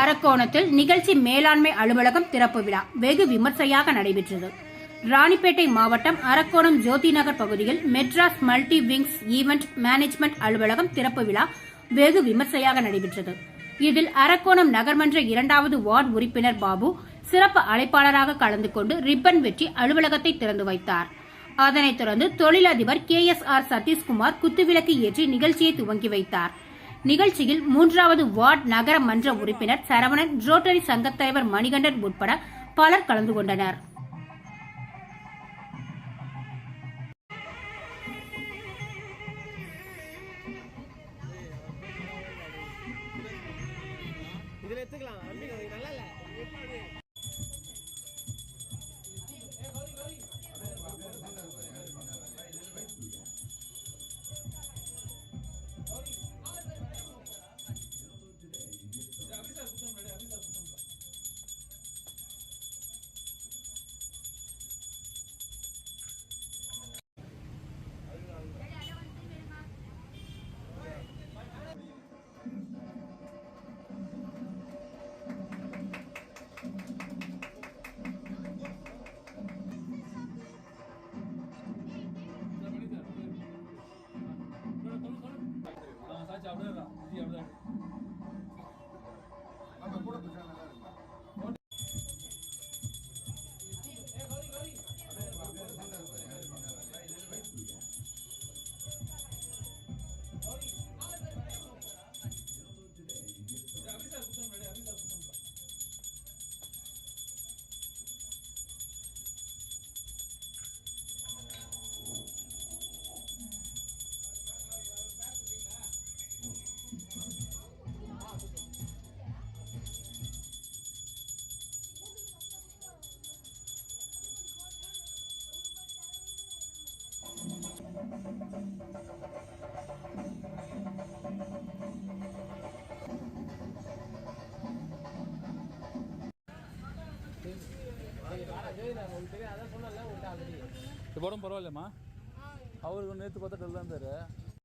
அரக்கோணத்தில் நிகழ்ச்சி மேலாண்மை அலுவலகம் திறப்பு விழா வெகு விமர்சையாக நடைபெற்றது. ராணிப்பேட்டை மாவட்டம் அரக்கோணம் ஜோதி நகர் பகுதியில் Madras multi wings event management அலுவலகம் திறப்பு விழா வெகு விமர்சையாக நடைபெற்றது. இதில் அரக்கோணம் நகர்மன்ற இரண்டாவது வார்டு உறுப்பினர் பாபு சிறப்பு அழைப்பாளராக கலந்து கொண்டு ரிப்பன் வெட்டி அலுவலகத்தை திறந்து வைத்தார். அதனைத் தொடர்ந்து தொழிலதிபர் கே எஸ் ஆர் சதீஷ்குமார் குத்துவிளக்கு ஏற்றி நிகழ்ச்சியை துவங்கி வைத்தார். நிகழ்ச்சியில் மூன்றாவது வார்டு நகர மன்ற உறுப்பினர் சரவணன் ரோட்டரி சங்கத் தலைவர் மணிகண்டன் உட்பட பலர் கலந்து கொண்டனர். இதுல எடுத்துக்கலாம். அம்பி இது நல்லா இல்ல இப்போ உடம்பு பரவாயில்லையம்மா அவருக்கு நேற்று பார்த்தா டல்லாக இருந்தார்